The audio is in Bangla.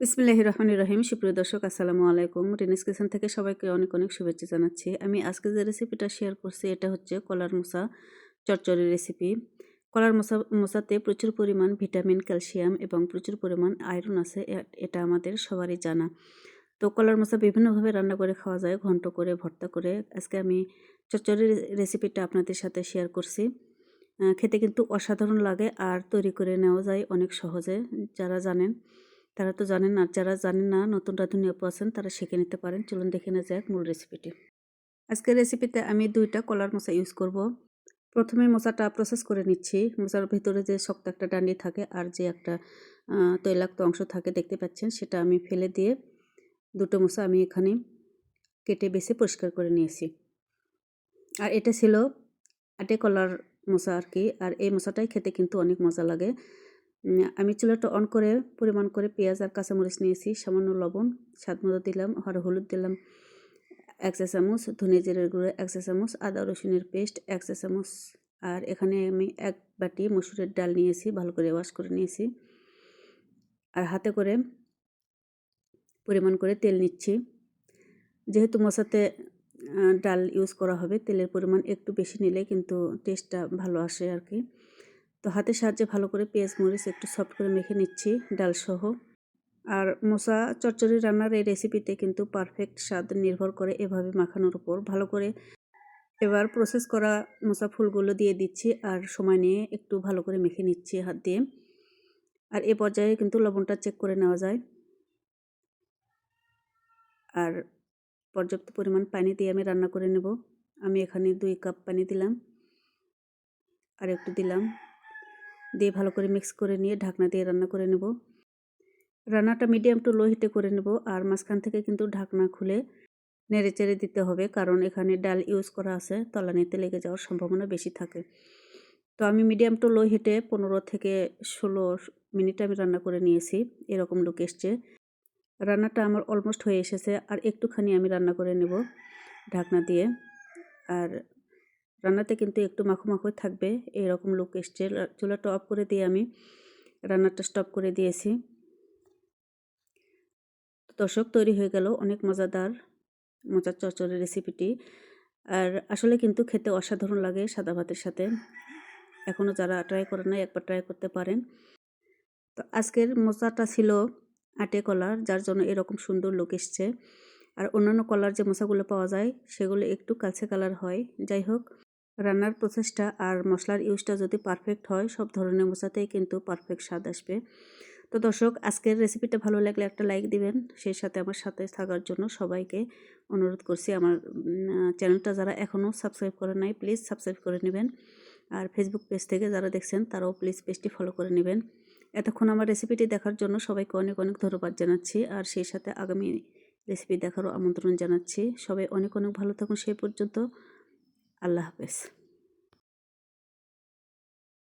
বিসমিল্লাহ রহমান রহিম। সুপ্রিয় দর্শক, আসসালামু আলাইকুম। রিনিস কিচেন থেকে সবাইকে অনেক অনেক শুভেচ্ছা জানাচ্ছি। আমি আজকে যে রেসিপিটা শেয়ার করছি, এটা হচ্ছে কলার মোসা, চচ্চড়ি রেসিপি কলার মোসা, মোসাতে প্রচুর পরিমাণ ভিটামিন, ক্যালসিয়াম এবং প্রচুর পরিমাণ আয়রন আছে। এটা আমাদের সবারই জানা। তো কলার মোসা বিভিন্নভাবে রান্না করে খাওয়া যায়, ঘন্ট করে, ভর্তা করে। আজকে আমি চচ্চড়ি রেসিপিটা আপনাদের সাথে শেয়ার করছি। খেতে কিন্তু অসাধারণ লাগে আর তৈরি করে নেওয়া যায় অনেক সহজে, যারা জানেন। তারা তো জানেন আর যারা জানেন না, নতুন রাঁধুনি আপু আছেন, তারা শিখে নিতে পারেন। চলুন দেখে নেওয়া যাক মূল রেসিপিটি আজকের রেসিপিতে আমি দুইটা কলার মোচা ইউজ করব। প্রথমে মোচাটা প্রসেস করে নিচ্ছি। মোচার ভিতরে যে শক্ত একটা ডান্ডি থাকে আর যে একটা তৈলাক্ত অংশ থাকে, দেখতে পাচ্ছেন, সেটা আমি ফেলে দিয়ে দুটো মোচা আমি এখানে কেটে বেছে পরিষ্কার করে নিয়েছি। আর এটা ছিল আটে কলার মোচা আর কি, আর এই মোচাটাই খেতে কিন্তু অনেক মজা লাগে। আমি চুলাটা অন করে, পরিমাণ করে পেঁয়াজ আর কাঁচামরিচ নিয়েছি, সামান্য লবণ, স্বাদ মতো দিলাম আর হলুদ দিলাম, এক চা চামচ, ধনে জিরের গুঁড়ো, এক চা চামচ, আদা, রসুনের পেস্ট, এক চা চামচ, আর এখানে আমি এক বাটি মসুরের ডাল নিয়েছি, ভালো করে ওয়াশ করে নিয়েছি, আর হাতে করে পরিমাণ করে তেল নিচ্ছি। যেহেতু মশাতে ডাল ইউজ করা হবে, তেলের পরিমাণ একটু বেশি নিলে কিন্তু টেস্টটা ভালো আসে আর কি। তো হাতের সাহায্যে ভালো করে পেঁয়াজ, মরিচ একটু সফট করে মেখে নিচ্ছি, ডালসহ। আর মশা চচ্চড়ি রান্নার এই রেসিপিতে কিন্তু পারফেক্ট স্বাদ নির্ভর করে এভাবে মাখানোর উপর। ভালো করে এবার প্রসেস করা মশা ফুলগুলো দিয়ে দিচ্ছি আর সময় নিয়ে একটু ভালো করে মেখে নিচ্ছি হাত দিয়ে। আর এ পর্যায়ে কিন্তু লবণটা চেক করে নেওয়া যায়। আর পর্যাপ্ত পরিমাণ পানি দিয়ে আমি রান্না করে নেব। আমি এখানে দুই কাপ পানি দিলাম। আর একটু দিলাম। দিয়ে ভালো করে মিক্স করে নিয়ে ঢাকনা দিয়ে রান্না করে নেব। রান্নাটা মিডিয়াম টু লো হিটে করে নেব আর মাঝখান থেকে কিন্তু ঢাকনা খুলে নেড়ে চেড়ে দিতে হবে কারণ এখানে ডাল ইউজ করা আছে, তলানিতে লেগে যাওয়ার সম্ভাবনা বেশি থাকে। তো আমি মিডিয়াম টু লো হিটে পনেরো থেকে ষোলো মিনিট আমি রান্না করে নিয়েছি এরকম লুক এসছে। রান্নাটা আমার অলমোস্ট হয়ে এসেছে আর একটুখানি আমি রান্না করে নেব ঢাকনা দিয়ে। আর রান্নাতে কিন্তু একটু মাখো মাখো থাকবে। এরকম লুক এসছে। চুলাটা অফ করে দিয়ে আমি রান্নাটা স্টপ করে দিয়েছি। দর্শক, তৈরি হয়ে গেল অনেক মজাদার, মজার চচ্চড়ের রেসিপিটি আর আসলে কিন্তু খেতে অসাধারণ লাগে সাদা ভাতের সাথে। এখনও যারা ট্রাই করে নাই, একবার ট্রাই করতে পারেন। তো আজকের মোচাটা ছিল আটে কলার, যার জন্য এরকম সুন্দর লুক এসছে। আর অন্যান্য কলার যে মশাগুলো পাওয়া যায়, সেগুলো একটু কালচে কালার হয়। যাই হোক রান্নার প্রসেসটা আর মশলার ইউজটা যদি পারফেক্ট হয়, সব ধরনের মশাতেই কিন্তু পারফেক্ট স্বাদ আসবে। তো দর্শক, আজকের রেসিপিটা ভালো লাগলে একটা লাইক দিবেন। সেই সাথে আমার সাথে থাকার জন্য সবাইকে অনুরোধ করছি আমার চ্যানেলটা যারা এখনও সাবস্ক্রাইব করে নাই প্লিজ সাবস্ক্রাইব করে নেবেন। আর ফেসবুক পেজ থেকে যারা দেখছেন, তারাও প্লিজ পেজটি ফলো করে নেবেন। এতক্ষণ আমার রেসিপিটি দেখার জন্য সবাইকে অনেক অনেক ধন্যবাদ জানাচ্ছি। আর সেই সাথে আগামী রেসিপি দেখারও আমন্ত্রণ জানাচ্ছি। সবাই অনেক অনেক ভালো থাকুন। সেই পর্যন্ত আল্লাহ হাফেজ।